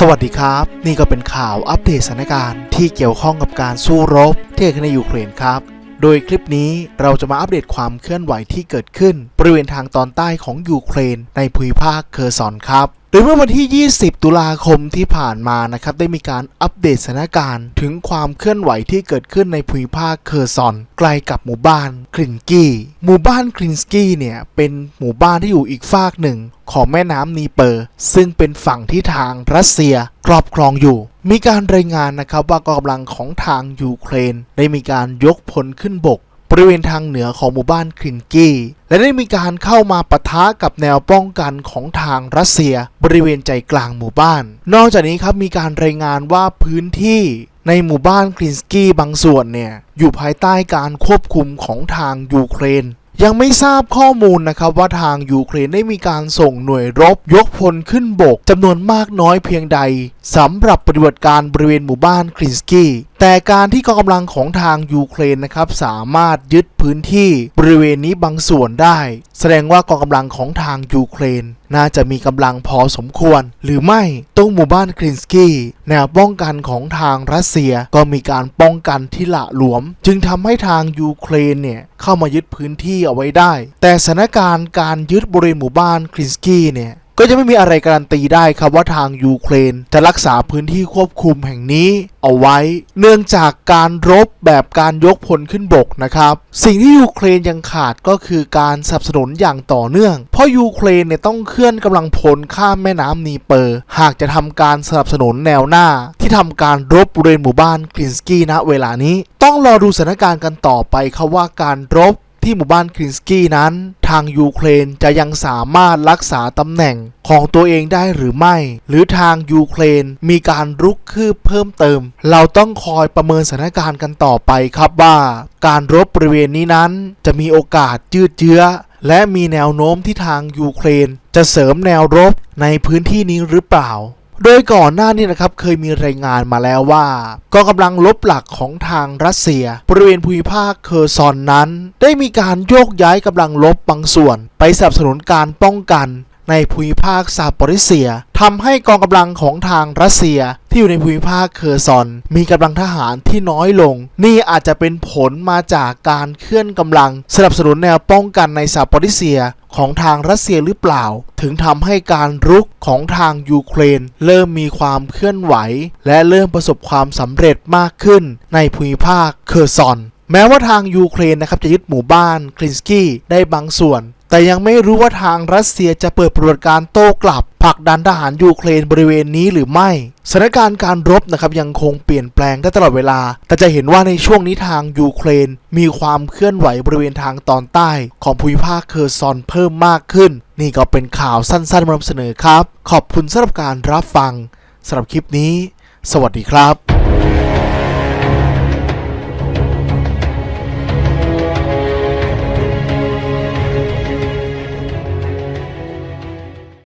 สวัสดีครับ นี่ก็เป็นข่าวอัปเดตสถานการณ์ที่เกี่ยวข้องกับการสู้รบที่เกิดขึ้นในยูเครนครับ โดยคลิปนี้เราจะมาอัปเดตความเคลื่อนไหวที่เกิดขึ้น บริเวณทางตอนใต้ของยูเครน ในภูมิภาคเคอร์ซอนครับโดยเมื่อวันที่ 20 ตุลาคมที่ผ่านมานะครับได้มีการอัปเดตสถานการณ์ ถึงความเคลื่อนไหวที่เกิดขึ้นในภูมิภาคเคอร์ซอนใกล้กับหมู่บ้านคลินกี้หมู่บ้านคลินสกี้เนี่ยเป็นหมู่บ้านที่อยู่อีกฝากหนึ่งของแม่น้ำนีเปอร์ ซึ่งเป็นฝั่งที่ทางรัสเซีย ครอบครองอยู่ มีการรายงานนะครับว่ากองกำลังของทางยูเครน ได้มีการยกพลขึ้นบก บริเวณทางเหนือของหมู่บ้านคลินกี้ และได้มีการเข้ามาปะทะกับแนวป้องกันของทางรัสเซีย บริเวณใจกลางหมู่บ้าน นอกจากนี้ครับมีการรายงานว่าพื้นที่ในหมู่บ้านคลินสกี้บางส่วนเนี่ยอยู่ภายใต้การควบคุมของทางยูเครน ยังไม่ทราบข้อมูลนะครับว่าทางยูเครนได้มีการส่งหน่วยรบยกพลขึ้นบกจำนวนมากน้อยเพียงใด สำหรับปฏิบัติการบริเวณหมู่บ้านคลินสกี้แต่การที่กองกำลังของทางยูเครนนะครับสามารถยึดพื้นที่บริเวณนี้บางส่วนได้ แสดงว่ากองกำลังของทางยูเครน น่าจะมีกำลังพอสมควร หรือไม่ตรงหมู่บ้านคลินสกี้แนวป้องกันของทางรัสเซียก็มีการป้องกันที่ละหลวม จึงทำให้ทางยูเครนเนี่ยเข้ามายึดพื้นที่เอาไว้ได้ แต่สถานการณ์การยึดบริเวณหมู่บ้านคลินสกี้เนี่ย ก็จะไม่มีอะไรการันตีได้ครับว่าทางยูเครนจะรักษาพื้นที่ควบคุมแห่งนี้เอาไว้ เนื่องจากการรบแบบการยกพลขึ้นบกนะครับ สิ่งที่ยูเครนยังขาดก็คือการสนับสนุนอย่างต่อเนื่อง เพราะยูเครนเนี่ยต้องเคลื่อนกำลังพลข้ามแม่น้ำนีเปอร์ หากจะทำการสนับสนุนแนวหน้า ที่ทำการรบบริเวณหมู่บ้านคลินสกี้ณเวลานี้ ต้องรอดูสถานการณ์กันต่อไปครับว่าการรบ ที่หมู่บ้านคลินสกี้นั้น ทางยูเครนจะยังสามารถรักษาตำแหน่งของตัวเองได้หรือไม่ หรือทางยูเครนมีการรุกคืบเพิ่มเติม เราต้องคอยประเมินสถานการณ์กันต่อไปครับว่าการรบบริเวณนี้นั้น จะมีโอกาสยืดเยื้อ และมีแนวโน้มที่ทางยูเครน จะเสริมแนวรบในพื้นที่นี้หรือเปล่า โดยก่อนหน้านี้นะครับเคยมีรายงานมาแล้วว่ากองกำลังลบหลักของทางรัสเซีย บริเวณภูมิภาคเคอร์ซอนนั้น ได้มีการโยกย้ายกำลังลบบางส่วน ไปสนับสนุนการป้องกัน ในภูมิภาคซาปอริเซียทำให้กองกำลังของทางรัสเซียที่อยู่ในภูมิภาคเคอร์ซอน มีกำลังทหารที่น้อยลง นี่อาจจะเป็นผลมาจากการเคลื่อนกำลัง สนับสนุนแนวป้องกันในซาปอริเซียของทางรัสเซียหรือเปล่า ถึงทำให้การรุกของทางยูเครน เริ่มมีความเคลื่อนไหว และเริ่มประสบความสำเร็จมากขึ้น ในภูมิภาคเคอร์ซอนแม้ว่าทางยูเครนนะครับจะยึดหมู่บ้านคลินสกี้ได้บางส่วน แต่ยังไม่รู้ว่าทางรัสเซียจะเปิดปฏิบัติการโต้กลับผลักดันทหารยูเครนบริเวณนี้หรือไม่สถานการณ์การรบนะครับยังคงเปลี่ยนแปลงได้ตลอดเวลา แต่จะเห็นว่าในช่วงนี้ทางยูเครน มีความเคลื่อนไหวบริเวณทางตอนใต้ของภูมิภาคเคอร์ซอนเพิ่มมากขึ้น นี่ก็เป็นข่าวสั้นๆมานำเสนอครับ ขอบคุณสำหรับการรับฟังสำหรับคลิปนี้ สวัสดีครับ